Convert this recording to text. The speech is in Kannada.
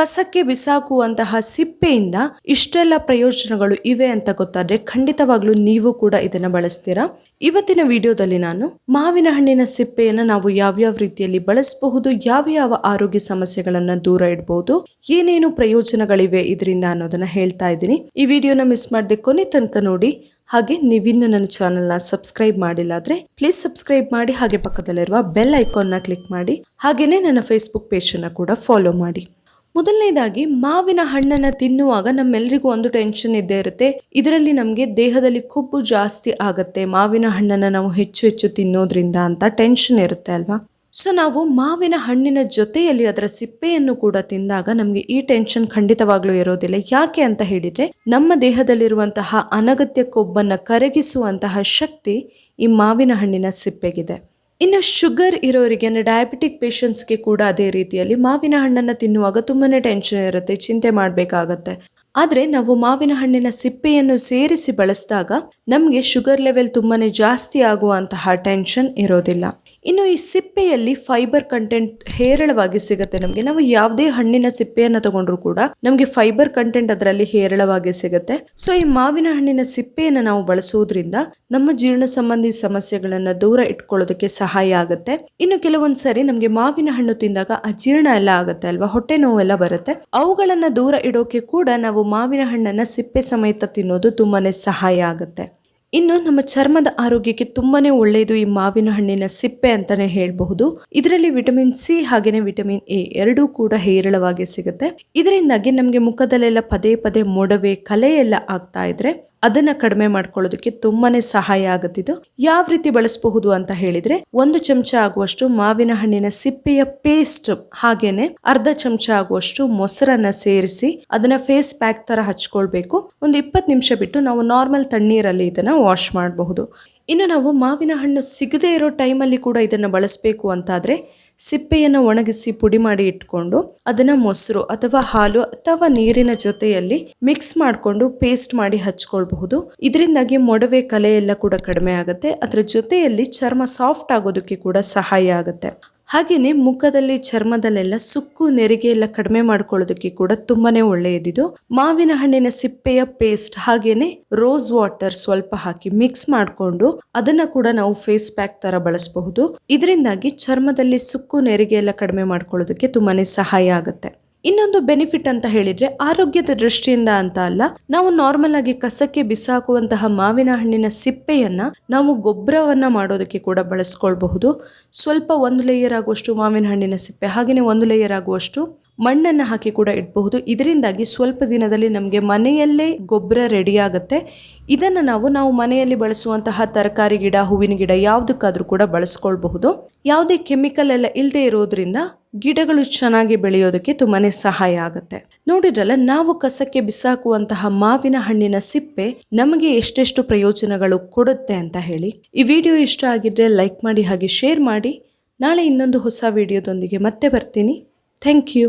ಕಸಕ್ಕೆ ಬಿಸಾಕುವಂತಹ ಸಿಪ್ಪೆಯಿಂದ ಇಷ್ಟೆಲ್ಲ ಪ್ರಯೋಜನಗಳು ಇವೆ ಅಂತ ಗೊತ್ತಾದ್ರೆ ಖಂಡಿತವಾಗ್ಲೂ ನೀವು ಕೂಡ ಇದನ್ನ ಬಳಸ್ತೀರಾ? ಇವತ್ತಿನ ವಿಡಿಯೋದಲ್ಲಿ ನಾನು ಮಾವಿನ ಹಣ್ಣಿನ ಸಿಪ್ಪೆಯನ್ನು ನಾವು ಯಾವ್ಯಾವ ರೀತಿಯಲ್ಲಿ ಬಳಸಬಹುದು, ಯಾವ ಯಾವ ಆರೋಗ್ಯ ಸಮಸ್ಯೆಗಳನ್ನ ದೂರ ಇಡಬಹುದು, ಏನೇನು ಪ್ರಯೋಜನಗಳಿವೆ ಇದರಿಂದ ಅನ್ನೋದನ್ನ ಹೇಳ್ತಾ ಇದ್ದೀನಿ. ಈ ವಿಡಿಯೋನ ಮಿಸ್ ಮಾಡದೆ ಕೊನೆ ತನಕ ನೋಡಿ. ಹಾಗೆ ನೀವಿನ್ನು ನನ್ನ ಚಾನೆಲ್ನ ಸಬ್ಸ್ಕ್ರೈಬ್ ಮಾಡಿಲ್ಲ ಆದ್ರೆ ಪ್ಲೀಸ್ ಸಬ್ಸ್ಕ್ರೈಬ್ ಮಾಡಿ, ಹಾಗೆ ಪಕ್ಕದಲ್ಲಿರುವ ಬೆಲ್ ಐಕಾನ್ನ ಕ್ಲಿಕ್ ಮಾಡಿ, ಹಾಗೇನೆ ನನ್ನ ಫೇಸ್ಬುಕ್ ಪೇಜನ್ನು ಕೂಡ ಫಾಲೋ ಮಾಡಿ. ಮೊದಲನೇದಾಗಿ ಮಾವಿನ ಹಣ್ಣನ್ನ ತಿನ್ನುವಾಗ ನಮ್ಮೆಲ್ಲರಿಗೂ ಒಂದು ಟೆನ್ಷನ್ ಇದ್ದೇ ಇರುತ್ತೆ. ಇದರಲ್ಲಿ ನಮಗೆ ದೇಹದಲ್ಲಿ ಕೊಬ್ಬು ಜಾಸ್ತಿ ಆಗುತ್ತೆ. ಮಾವಿನ ಹಣ್ಣನ್ನ ನಾವು ಹೆಚ್ಚು ಹೆಚ್ಚು ತಿನ್ನೋದ್ರಿಂದ ಅಂತ ಟೆನ್ಷನ್ ಇರುತ್ತೆ ಅಲ್ವಾ? ಸೊ ನಾವು ಮಾವಿನ ಹಣ್ಣಿನ ಜೊತೆಯಲ್ಲಿ ಅದರ ಸಿಪ್ಪೆಯನ್ನು ಕೂಡ ತಿಂದಾಗ ನಮಗೆ ಈ ಟೆನ್ಷನ್ ಖಂಡಿತವಾಗ್ಲೂ ಇರೋದಿಲ್ಲ. ಯಾಕೆ ಅಂತ ಹೇಳಿದ್ರೆ ನಮ್ಮ ದೇಹದಲ್ಲಿರುವಂತಹ ಅನಗತ್ಯ ಕೊಬ್ಬನ್ನ ಕರಗಿಸುವಂತಹ ಶಕ್ತಿ ಈ ಮಾವಿನ ಹಣ್ಣಿನ ಸಿಪ್ಪೆಗಿದೆ. ಇನ್ನು ಶುಗರ್ ಇರೋರಿಗೆ, ಅಂದರೆ ಡಯಾಬಿಟಿಕ್ ಪೇಷಂಟ್ಸ್ಗೆ ಕೂಡ ಅದೇ ರೀತಿಯಲ್ಲಿ ಮಾವಿನ ಹಣ್ಣನ್ನು ತಿನ್ನುವಾಗ ತುಂಬಾ ಟೆನ್ಷನ್ ಇರುತ್ತೆ, ಚಿಂತೆ ಮಾಡಬೇಕಾಗತ್ತೆ. ಆದರೆ ನಾವು ಮಾವಿನ ಹಣ್ಣಿನ ಸಿಪ್ಪೆಯನ್ನು ಸೇರಿಸಿ ಬಳಸಿದಾಗ ನಮಗೆ ಶುಗರ್ ಲೆವೆಲ್ ತುಂಬಾನೇ ಜಾಸ್ತಿ ಆಗುವಂತಹ ಟೆನ್ಷನ್ ಇರೋದಿಲ್ಲ. ಇನ್ನು ಈ ಸಿಪ್ಪೆಯಲ್ಲಿ ಫೈಬರ್ ಕಂಟೆಂಟ್ ಹೇರಳವಾಗಿ ಸಿಗುತ್ತೆ ನಮಗೆ. ನಾವು ಯಾವುದೇ ಹಣ್ಣಿನ ಸಿಪ್ಪೆಯನ್ನು ತಗೊಂಡ್ರು ಕೂಡ ನಮಗೆ ಫೈಬರ್ ಕಂಟೆಂಟ್ ಅದರಲ್ಲಿ ಹೇರಳವಾಗಿ ಸಿಗುತ್ತೆ. ಸೊ ಈ ಮಾವಿನ ಹಣ್ಣಿನ ಸಿಪ್ಪೆಯನ್ನು ನಾವು ಬಳಸುವುದರಿಂದ ನಮ್ಮ ಜೀರ್ಣ ಸಂಬಂಧಿ ಸಮಸ್ಯೆಗಳನ್ನ ದೂರ ಇಟ್ಕೊಳ್ಳೋದಕ್ಕೆ ಸಹಾಯ ಆಗುತ್ತೆ. ಇನ್ನು ಕೆಲವೊಂದ್ ಸರಿ ನಮಗೆ ಮಾವಿನ ಹಣ್ಣು ತಿಂದಾಗ ಅಜೀರ್ಣ ಎಲ್ಲ ಆಗುತ್ತೆ ಅಲ್ವಾ? ಹೊಟ್ಟೆ ನೋವೆಲ್ಲ ಬರುತ್ತೆ. ಅವುಗಳನ್ನ ದೂರ ಇಡೋಕೆ ಕೂಡ ನಾವು ಮಾವಿನ ಹಣ್ಣನ್ನ ಸಿಪ್ಪೆ ಸಮೇತ ತಿನ್ನೋದು ತುಂಬಾನೇ ಸಹಾಯ ಆಗುತ್ತೆ. ಇನ್ನು ನಮ್ಮ ಚರ್ಮದ ಆರೋಗ್ಯಕ್ಕೆ ತುಂಬಾನೇ ಒಳ್ಳೆಯದು ಈ ಮಾವಿನ ಹಣ್ಣಿನ ಸಿಪ್ಪೆ ಅಂತಾನೆ ಹೇಳಬಹುದು. ಇದರಲ್ಲಿ ವಿಟಮಿನ್ ಸಿ ಹಾಗೇನೆ ವಿಟಮಿನ್ ಎ ಎರಡೂ ಕೂಡ ಹೇರಳವಾಗಿ ಸಿಗುತ್ತೆ. ಇದರಿಂದಾಗಿ ನಮಗೆ ಮುಖದಲ್ಲೆಲ್ಲ ಪದೇ ಪದೇ ಮೊಡವೆ, ಕಲೆ ಎಲ್ಲ ಆಗ್ತಾ ಇದ್ರೆ ಅದನ್ನ ಕಡಿಮೆ ಮಾಡ್ಕೊಳ್ಳೋದಕ್ಕೆ ತುಂಬಾನೇ ಸಹಾಯ ಆಗುತ್ತಿದ್ದು. ಯಾವ ರೀತಿ ಬಳಸಬಹುದು ಅಂತ ಹೇಳಿದ್ರೆ ಒಂದು ಚಮಚ ಆಗುವಷ್ಟು ಮಾವಿನ ಹಣ್ಣಿನ ಸಿಪ್ಪೆಯ ಪೇಸ್ಟ್ ಹಾಗೇನೆ ಅರ್ಧ ಚಮಚ ಆಗುವಷ್ಟು ಮೊಸರನ್ನ ಸೇರಿಸಿ ಅದನ್ನ ಫೇಸ್ ಪ್ಯಾಕ್ ತರ ಹಚ್ಕೊಳ್ಬೇಕು. ಒಂದು ಇಪ್ಪತ್ತು ನಿಮಿಷ ಬಿಟ್ಟು ನಾವು ನಾರ್ಮಲ್ ತಣ್ಣೀರಲ್ಲಿ ಇದನ್ನ ವಾಶ್ ಮಾಡಬಹುದು. ಇನ್ನು ನಾವು ಮಾವಿನ ಹಣ್ಣು ಸಿಗದೇ ಇರೋ ಟೈಮಲ್ಲಿ ಕೂಡ ಇದನ್ನು ಬಳಸಬೇಕು ಅಂತಾದರೆ ಸಿಪ್ಪೆಯನ್ನು ಒಣಗಿಸಿ ಪುಡಿ ಮಾಡಿ ಇಟ್ಕೊಂಡು ಅದನ್ನು ಮೊಸರು ಅಥವಾ ಹಾಲು ಅಥವಾ ನೀರಿನ ಜೊತೆಯಲ್ಲಿ ಮಿಕ್ಸ್ ಮಾಡಿಕೊಂಡು ಪೇಸ್ಟ್ ಮಾಡಿ ಹಚ್ಕೊಳ್ಬಹುದು. ಇದರಿಂದಾಗಿ ಮೊಡವೆ ಕಲೆ ಎಲ್ಲ ಕೂಡ ಕಡಿಮೆ ಆಗುತ್ತೆ. ಅದರ ಜೊತೆಯಲ್ಲಿ ಚರ್ಮ ಸಾಫ್ಟ್ ಆಗೋದಕ್ಕೆ ಕೂಡ ಸಹಾಯ ಆಗುತ್ತೆ. ಹಾಗೆಯೇ ಮುಖದಲ್ಲಿ ಚರ್ಮದಲ್ಲೆಲ್ಲ ಸುಕ್ಕು, ನೆರಿಗೆ ಎಲ್ಲ ಕಡಿಮೆ ಮಾಡ್ಕೊಳ್ಳೋದಕ್ಕೆ ಕೂಡ ತುಂಬಾನೇ ಒಳ್ಳೆಯದಿದು. ಮಾವಿನ ಹಣ್ಣಿನ ಸಿಪ್ಪೆಯ ಪೇಸ್ಟ್ ಹಾಗೇನೆ ರೋಸ್ ವಾಟರ್ ಸ್ವಲ್ಪ ಹಾಕಿ ಮಿಕ್ಸ್ ಮಾಡಿಕೊಂಡು ಅದನ್ನ ಕೂಡ ನಾವು ಫೇಸ್ ಪ್ಯಾಕ್ ತರ ಬಳಸಬಹುದು. ಇದರಿಂದಾಗಿ ಚರ್ಮದಲ್ಲಿ ಸುಕ್ಕು, ನೆರಿಗೆ ಎಲ್ಲ ಕಡಿಮೆ ಮಾಡ್ಕೊಳ್ಳೋದಕ್ಕೆ ತುಂಬಾನೇ ಸಹಾಯ ಆಗುತ್ತೆ. ಇನ್ನೊಂದು ಬೆನಿಫಿಟ್ ಅಂತ ಹೇಳಿದ್ರೆ ಆರೋಗ್ಯದ ದೃಷ್ಟಿಯಿಂದ ಅಂತ ಅಲ್ಲ, ನಾವು ನಾರ್ಮಲ್ ಆಗಿ ಕಸಕ್ಕೆ ಬಿಸಾಕುವಂತಹ ಮಾವಿನ ಹಣ್ಣಿನ ಸಿಪ್ಪೆಯನ್ನ ನಾವು ಗೊಬ್ಬರವನ್ನ ಮಾಡೋದಕ್ಕೆ ಕೂಡ ಬಳಸ್ಕೊಳ್ಬಹುದು. ಸ್ವಲ್ಪ ಒಂದು ಲೇಯರ್ ಆಗುವಷ್ಟು ಮಾವಿನ ಹಣ್ಣಿನ ಸಿಪ್ಪೆ ಹಾಗೆಯೇ ಒಂದು ಲೇಯರ್ ಆಗುವಷ್ಟು ಮಣ್ಣನ್ನು ಹಾಕಿ ಕೂಡ ಇಡಬಹುದು. ಇದರಿಂದಾಗಿ ಸ್ವಲ್ಪ ದಿನದಲ್ಲಿ ನಮಗೆ ಮನೆಯಲ್ಲೇ ಗೊಬ್ಬರ ರೆಡಿ ಆಗುತ್ತೆ. ಇದನ್ನು ನಾವು ನಾವು ಮನೆಯಲ್ಲಿ ಬಳಸುವಂತಹ ತರಕಾರಿ ಗಿಡ, ಹೂವಿನ ಗಿಡ ಯಾವುದಕ್ಕಾದರೂ ಕೂಡ ಬಳಸ್ಕೊಳ್ಬಹುದು. ಯಾವುದೇ ಕೆಮಿಕಲ್ ಎಲ್ಲ ಇಲ್ಲದೆ ಇರೋದ್ರಿಂದ ಗಿಡಗಳು ಚೆನ್ನಾಗಿ ಬೆಳೆಯೋದಕ್ಕೆ ತುಂಬಾ ಸಹಾಯ ಆಗುತ್ತೆ. ನೋಡಿದ್ರಲ್ಲ, ನಾವು ಕಸಕ್ಕೆ ಬಿಸಾಕುವಂತಹ ಮಾವಿನ ಹಣ್ಣಿನ ಸಿಪ್ಪೆ ನಮಗೆ ಎಷ್ಟೆಷ್ಟು ಪ್ರಯೋಜನಗಳು ಕೊಡುತ್ತೆ ಅಂತ ಹೇಳಿ. ಈ ವಿಡಿಯೋ ಇಷ್ಟ ಆಗಿದ್ರೆ ಲೈಕ್ ಮಾಡಿ, ಹಾಗೆ ಶೇರ್ ಮಾಡಿ. ನಾಳೆ ಇನ್ನೊಂದು ಹೊಸ ವಿಡಿಯೋದೊಂದಿಗೆ ಮತ್ತೆ ಬರ್ತೀನಿ. Thank you.